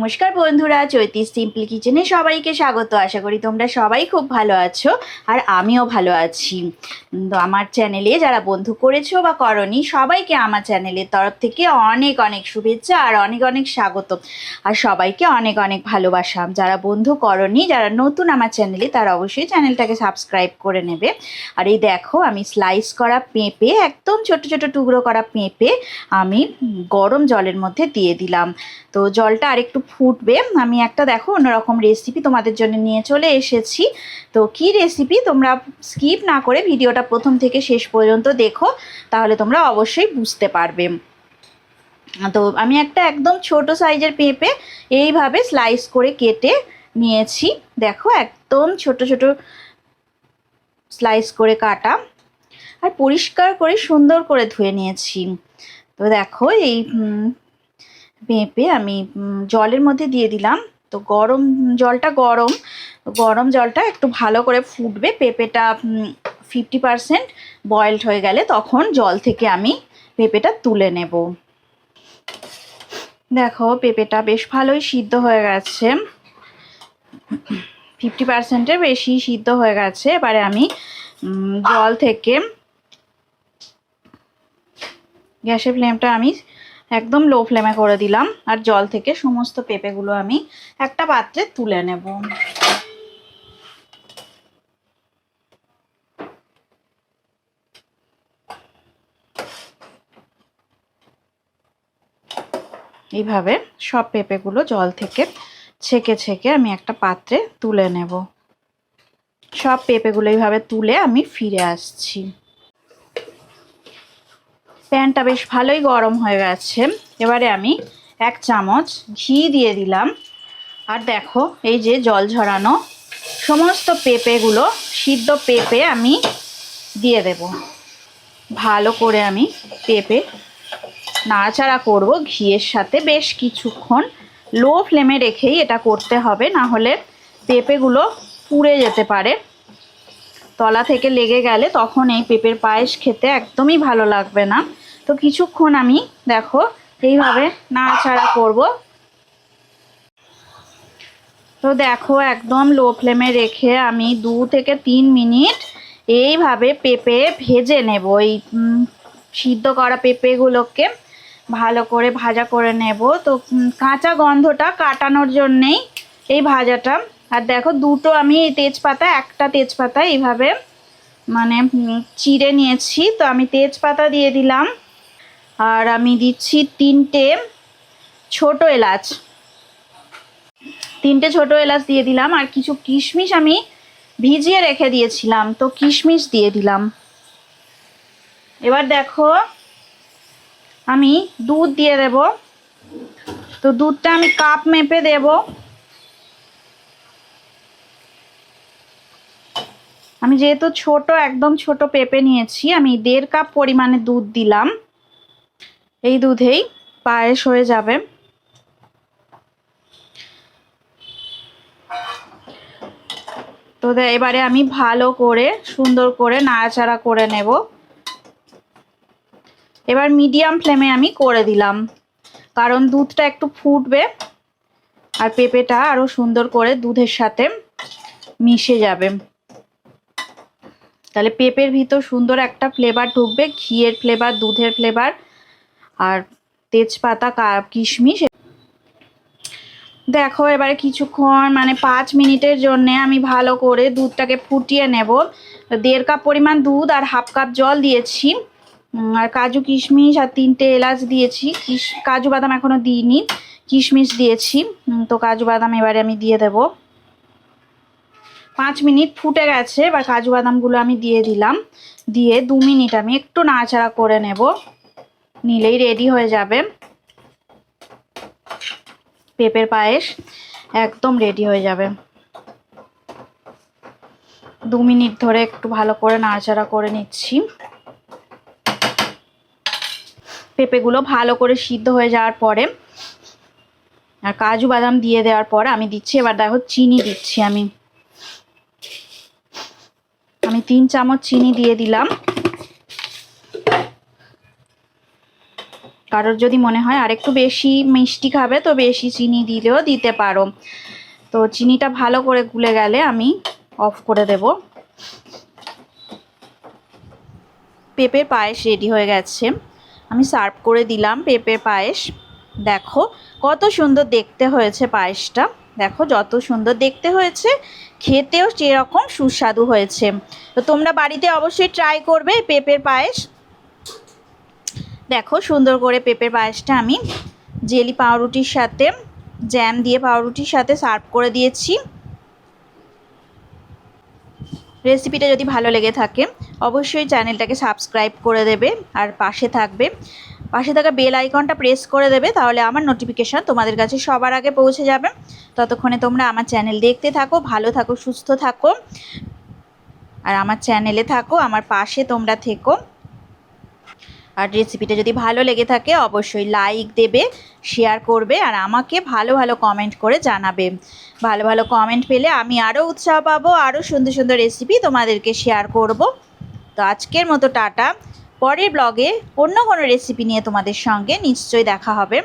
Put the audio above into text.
নমস্কার বন্ধুরা চৈতি সিম্পল কিচেনে সবাইকে স্বাগত। আশা করি তোমরা সবাই খুব ভালো আছো আর আমিও ভালো আছি। তো আমার চ্যানেলে যারা বন্ধু করেছ বা করনি, সবাইকে আমার চ্যানেলের তরফ থেকে অনেক অনেক শুভেচ্ছা আর অনেক অনেক স্বাগত। আর সবাইকে অনেক অনেক ভালোবাসা। যারা বন্ধু করনি, যারা নতুন আমার চ্যানেলে, তারা অবশ্যই চ্যানেলটাকে সাবস্ক্রাইব করে নেবে। আর এই দেখো, আমি স্লাইস করা পেঁপে, একদম ছোট ছোট টুকরো করা পেঁপে আমি গরম জলের মধ্যে দিয়ে দিলাম। তো জলটা আরেকটু ফুটবে। আমি একটা দেখো অন্যরকম রেসিপি তোমাদের জন্য নিয়ে চলে এসেছি। তো কি রেসিপি তোমরা স্কিপ না করে ভিডিওটা প্রথম থেকে শেষ পর্যন্ত দেখো, তাহলে তোমরা অবশ্যই বুঝতে পারবে। তো আমি একটা একদম ছোট সাইজের পেঁপে এইভাবে স্লাইস করে কেটে নিয়েছি। দেখো একদম ছোট ছোট স্লাইস করে কাটা আর পরিষ্কার করে সুন্দর করে ধুয়ে নিয়েছি। তো দেখো এই পেঁপে আমি জলের মধ্যে দিয়ে দিলাম। তো গরম জলটা গরম। গরম জলটা একটু ভালো করে ফুটবে। পেঁপেটা ফিফটি পারসেন্ট বয়েলড হয়ে গেলে তখন জল থেকে আমি পেঁপেটা তুলে নেব। দেখো, পেঁপেটা বেশ ভালোই সিদ্ধ হয়ে গেছে। ফিফটি পার্সেন্টের বেশি সিদ্ধ হয়ে গেছে। এবারে আমি জল থেকে গ্যাসের ফ্লেমটা আমি একদম লো ফ্লেমে করে দিলাম। আর জল থেকে সমস্ত পেঁপেগুলো আমি একটা পাত্রে তুলে নেব। এইভাবে সব পেঁপেগুলো জল থেকে ছেঁকে ছেঁকে আমি একটা পাত্রে তুলে নেব। সব পেঁপেগুলো এইভাবে তুলে আমি ফিরে আসছি। প্যানটা বেশ ভালোই গরম হয়ে গেছে। এবারে আমি এক চামচ ঘি দিয়ে দিলাম। আর দেখো, এই যে জল ঝরানো সমস্ত পেঁপেগুলো সিদ্ধ পেঁপে আমি দিয়ে দেব। ভালো করে আমি পেঁপে নাড়াচাড়া করব ঘিয়ের সাথে। বেশ কিছুক্ষণ লো ফ্লেমে রেখেই এটা করতে হবে, না হলে পেঁপেগুলো পুড়ে যেতে পারে। তলা থেকে লেগে গেলে তখন এই পেঁপের পায়েস খেতে একদমই ভালো লাগবে না। তো কিছুক্ষণ আমি, দেখো, এইভাবে নাড়াচাড়া করব। তো দেখো, একদম লো ফ্লেমে রেখে আমি দু থেকে তিন মিনিট এইভাবে পেঁপে ভেজে নেব। এই সিদ্ধ করা পেঁপেগুলোকে ভালো করে ভাজা করে নেব। তো কাঁচা গন্ধটা কাটানোর জন্যেই এই ভাজাটা। আর দেখো, দুটো আমি এই তেজপাতা, একটা তেজপাতা এইভাবে মানে চিড়ে নিয়েছি। তো আমি তেজপাতা দিয়ে দিলাম। আর আমি দিচ্ছি তিনটে ছোট এলাচ। তিনটে ছোট এলাচ দিয়ে দিলাম আর কিছু কিশমিশ আমি ভিজিয়ে রেখে দিয়েছিলাম, তো কিশমিশ দিয়ে দিলাম। এবার দেখো, আমি দুধ দিয়ে দেব। তো দুধটা আমি কাপ মেপে দেব। আমি যেহেতু ছোট, একদম ছোট পেঁপে নিয়েছি, আমি দেড় কাপ পরিমাণে দুধ দিলাম। এই দুধেই পায়েস হয়ে যাবে। তো এবারে আমি ভালো করে, সুন্দর করে নাড়াচাড়া করে নেব। এবার মিডিয়াম ফ্লেমে আমি করে দিলাম। কারণ দুধটা একটু ফুটবে আর পেঁপেটা আরও সুন্দর করে দুধের সাথে মিশে যাবে। তাহলে পেঁপের ভিতর সুন্দর একটা ফ্লেভার ঢুকবে, ঘিয়ের ফ্লেভার দুধের ফ্লেভার আর তেজপাতা কিশমিশ দেখো, এবারে কিছুক্ষণ মানে পাঁচ মিনিটের জন্য আমি ভালো করে দুধটাকে ফুটিয়ে নেব। দেড় কাপ পরিমাণ দুধ আর হাফ কাপ জল দিয়েছি। আর কাজু, কিশমিশ আর তিনটে এলাচ দিয়েছি। কাজু বাদাম এখনও দিইনি, কিশমিশ দিয়েছি। তো কাজু বাদাম এবারে আমি দিয়ে দেব। পাঁচ মিনিট ফুটে গেছে, এবার কাজু বাদামগুলো আমি দিয়ে দিলাম। দিয়ে দু মিনিট আমি একটু নাড়াচাড়া করে নেব। নিলেই রেডি হয়ে যাবে। পেঁপের পায়েস একদম রেডি হয়ে যাবে। দু মিনিট ধরে একটু ভালো করে নাড়াচাড়া করে নিচ্ছি। পেঁপেগুলো ভালো করে সিদ্ধ হয়ে যাওয়ার পরে, আর কাজু বাদাম দিয়ে দেওয়ার পর আমি দিচ্ছি, এবার দেখো চিনি দিচ্ছি আমি। আমি তিন চামচ চিনি দিয়ে দিলাম। কারোর যদি মনে হয় আর একটু বেশি মিষ্টি খাবে, তো বেশি চিনি দিলেও দিতে পারো। তো চিনিটা ভালো করে গুলে গেলে আমি অফ করে দেব। পেঁপের পায়েস রেডি হয়ে গেছে। আমি সার্ভ করে দিলাম পেঁপের পায়েস। দেখো কত সুন্দর দেখতে হয়েছে পায়েসটা। দেখো যত সুন্দর দেখতে হয়েছে, খেতেও সেরকম সুস্বাদু হয়েছে। তো তোমরা বাড়িতে অবশ্যই ট্রাই করবে পেঁপের পায়েস। দেখো সুন্দর করে পেঁপের পায়েসটা আমি জেলি পাউরুটির সাথে জ্যাম দিয়ে পাউরুটির সাথে সার্ভ করে দিয়েছি। রেসিপিটা যদি ভালো লেগে থাকে, অবশ্যই চ্যানেলটাকে সাবস্ক্রাইব করে দেবে আর পাশে থাকবে। পাশে থাকা বেল আইকনটা প্রেস করে দেবে, তাহলে আমার নোটিফিকেশান তোমাদের কাছে সবার আগে পৌঁছে যাবে। ততক্ষণে তোমরা আমার চ্যানেল দেখতে থাকো, ভালো থাকো, সুস্থ থাকো। আর আমার চ্যানেলে থাকো, আমার পাশে তোমরা থেকো। আর রেসিপিটা যদি ভালো লেগে থাকে, অবশ্যই লাইক দেবে শেয়ার করবে আর আমাকে ভালো ভালো কমেন্ট করে জানাবে। ভালো ভালো কমেন্ট পেলে আমি আরও উৎসাহ পাবো আরও সুন্দর সুন্দর রেসিপি তোমাদেরকে শেয়ার করব। তো আজকের মতো টাটা। পরের ব্লগে অন্য কোনো রেসিপি নিয়ে তোমাদের সঙ্গে নিশ্চয়ই দেখা হবে।